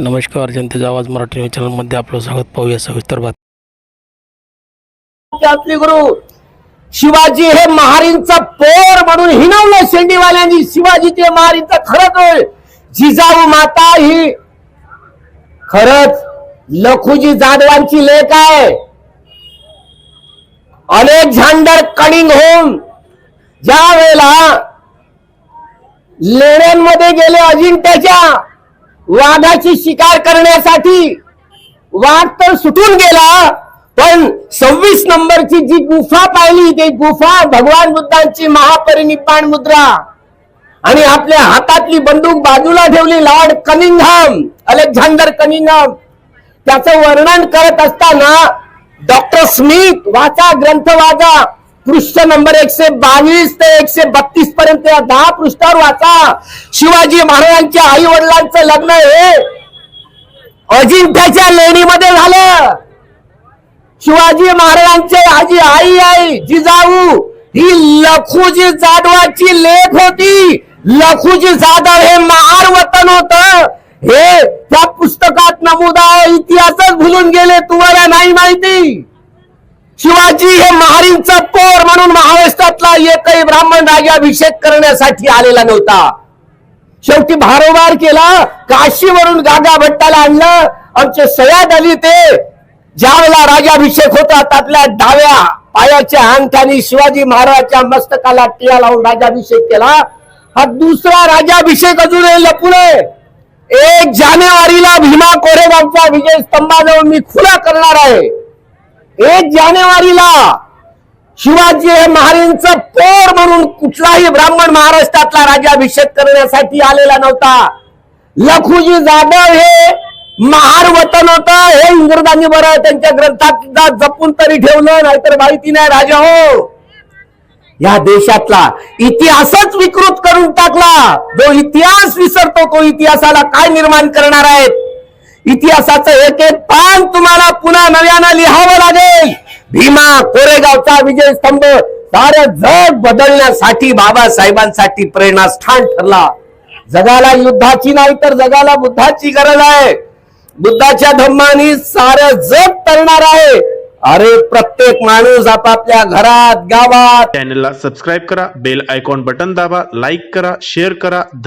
नमस्कार जनतेचा आवाज मराठी न्यूज चॅनलमध्ये आपलं स्वागत. पाहूया सविस्तर बातमी गुरु शिवाजी हे महारींचा पोर म्हणून हिनवलं शेंडीवाल्यांनी. शिवाजी ते महारींचा खरंच जिजाऊ माता ही खरंच लखुजी जाधवांची लेख आहे. अलेक्झांडर कनिंग होम ज्या वेळेला लेण्यांमध्ये गेले अजिंठ्याच्या वादाची शिकार करण्यासाठी वाद तर सुटून गेला पण सव्वीस नंबरची जी गुफा पाहिली ती गुफा भगवान बुद्धांची महापरिनिपाण मुद्रा. आणि आपल्या हातातली बंदूक बाजूला ठेवली लॉर्ड कनिंगहम अलेक्झांडर कनिंगहम त्याचं वर्णन करत असताना डॉक्टर स्मिथ वाचा ग्रंथ वाचा पृष्ठ नंबर एकशे बावीस ते एकशे बत्तीस पर्यंत या दहा पृष्ठावर वाचा. शिवाजी महाराजांच्या आई वडिलांचं लग्न हे अजिंठ्याच्या लेणीमध्ये झालं. शिवाजी महाराजांचे आजी आई आई जिजाऊ ही लखुजी जाधवाची लेख होती. लखुजी जाधव हे महार वतन होत. हे त्या पुस्तकात नमूद आहे इतिहासच भुलून गेले. तुम्हाला नाही माहिती? शिवाजी हे महारींचा पोर म्हणून महाराष्ट्रातला एकही ब्राह्मण राजाभिषेक करण्यासाठी आलेला नव्हता. शेवटी भारोभार केला काशीवरून गागा भट्टाला आणलं. आमचे सयाद अली ते ज्यावेळेला राजाभिषेक होता त्यातल्या डाव्या पायाच्या अंगठ्याने शिवाजी महाराजांच्या मस्तकाला टिळा लावून राजाभिषेक केला. हा दुसरा राजाभिषेक अजूनही लपून एक जानेवारीला भीमा कोरेगावचा विजय स्तंभाजवळ मी खुला करणार आहे. एक जानेवारीला शिवाजी हे महाराजांचं पोर म्हणून कुठलाही ब्राह्मण महाराष्ट्रातला राज्याभिषेक करण्यासाठी आलेला नव्हता. लखुजी जाधव हे महार वतन होत. हे इंग्रजांनी बरं त्यांच्या ग्रंथात जपून तरी ठेवलं नाहीतर माहिती नाही राजा हो. या देशातला इतिहासच विकृत करून टाकला. जो इतिहास विसरतो तो इतिहासाला काय निर्माण करणार आहेत? इतिहासाचं एक एक पान तुम्हाला पुन्हा नव्यानं लिहावं लागेल. भीमा कोरेगावचा विजय स्तंभ सारं जग बदलण्यासाठी बाबासाहेबांसाठी प्रेरणास्थान ठरला. जगाला युद्धाची नाही तर जगाला बुद्धाची गरज आहे. बुद्धाच्या धम्मानी सारं जग तरणार आहे. अरे प्रत्येक माणूस आपापल्या घरात गावात. चॅनलला सबस्क्राईब करा बेल आयकॉन बटन दाबा लाईक करा शेअर करा. धन्यवाद